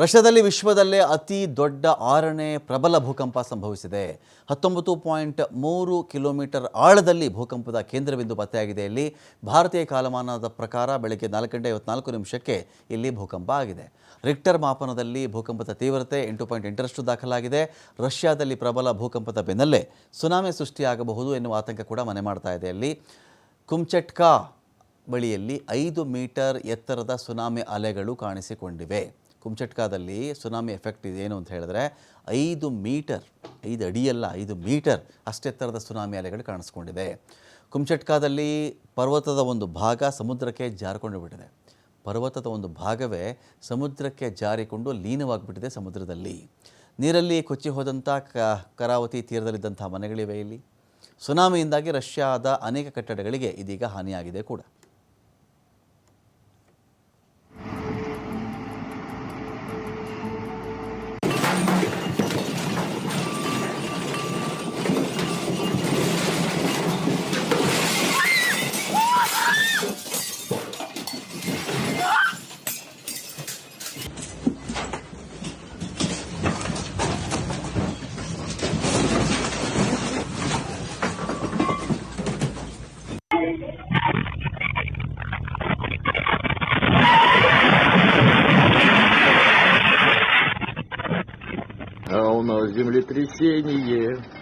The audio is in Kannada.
ರಷ್ಯಾದಲ್ಲಿ ವಿಶ್ವದಲ್ಲೇ ಅತಿ ದೊಡ್ಡ ಆರನೇ ಪ್ರಬಲ ಭೂಕಂಪ ಸಂಭವಿಸಿದೆ. ಹತ್ತೊಂಬತ್ತು ಪಾಯಿಂಟ್ ಮೂರು ಕಿಲೋಮೀಟರ್ ಆಳದಲ್ಲಿ ಭೂಕಂಪದ ಕೇಂದ್ರಬಿಂದು ಪತ್ತೆಯಾಗಿದೆ. ಇಲ್ಲಿ ಭಾರತೀಯ ಕಾಲಮಾನದ ಪ್ರಕಾರ ಬೆಳಗ್ಗೆ ನಾಲ್ಕು ಗಂಟೆ ಐವತ್ನಾಲ್ಕು ನಿಮಿಷಕ್ಕೆ ಇಲ್ಲಿ ಭೂಕಂಪ ಆಗಿದೆ. ರಿಕ್ಟರ್ ಮಾಪನದಲ್ಲಿ ಭೂಕಂಪದ ತೀವ್ರತೆ ಎಂಟು ಪಾಯಿಂಟ್ ಎಂಟರಷ್ಟು ದಾಖಲಾಗಿದೆ. ರಷ್ಯಾದಲ್ಲಿ ಪ್ರಬಲ ಭೂಕಂಪದ ಬೆನ್ನಲ್ಲೇ ಸುನಾಮಿ ಸೃಷ್ಟಿಯಾಗಬಹುದು ಎನ್ನುವ ಆತಂಕ ಕೂಡ ಮನೆ ಮಾಡ್ತಾ ಇದೆ. ಅಲ್ಲಿ ಕುಮ್ಚಟ್ಕಾ ಬಳಿಯಲ್ಲಿ ಐದು ಮೀಟರ್ ಎತ್ತರದ ಸುನಾಮಿ ಅಲೆಗಳು ಕಾಣಿಸಿಕೊಂಡಿವೆ. ಕುಮ್ಚಟ್ಕಾದಲ್ಲಿ ಸುನಾಮಿ ಎಫೆಕ್ಟ್ ಇದೇನು ಅಂತ ಹೇಳಿದ್ರೆ ಐದು ಮೀಟರ್, ಐದು ಅಡಿಯಲ್ಲ ಐದು ಮೀಟರ್ ಅಷ್ಟೆತ್ತರದ ಸುನಾಮಿ ಅಲೆಗಳು ಕಾಣಿಸ್ಕೊಂಡಿದೆ. ಕುಮ್ಚಟ್ಕಾದಲ್ಲಿ ಪರ್ವತದ ಒಂದು ಭಾಗ ಸಮುದ್ರಕ್ಕೆ ಜಾರಿಕೊಂಡು ಬಿಟ್ಟಿದೆ. ಪರ್ವತದ ಒಂದು ಭಾಗವೇ ಸಮುದ್ರಕ್ಕೆ ಜಾರಿಕೊಂಡು ಲೀನವಾಗಿಬಿಟ್ಟಿದೆ ಸಮುದ್ರದಲ್ಲಿ. ನೀರಲ್ಲಿ ಕೊಚ್ಚಿ ಹೋದಂಥ ಕರಾವತಿ ತೀರದಲ್ಲಿದ್ದಂಥ ಮನೆಗಳಿವೆ ಇಲ್ಲಿ. ಸುನಾಮಿಯಿಂದಾಗಿ ರಷ್ಯಾದ ಅನೇಕ ಕಟ್ಟಡಗಳಿಗೆ ಇದೀಗ ಹಾನಿಯಾಗಿದೆ ಕೂಡ. А у нас землетрясение.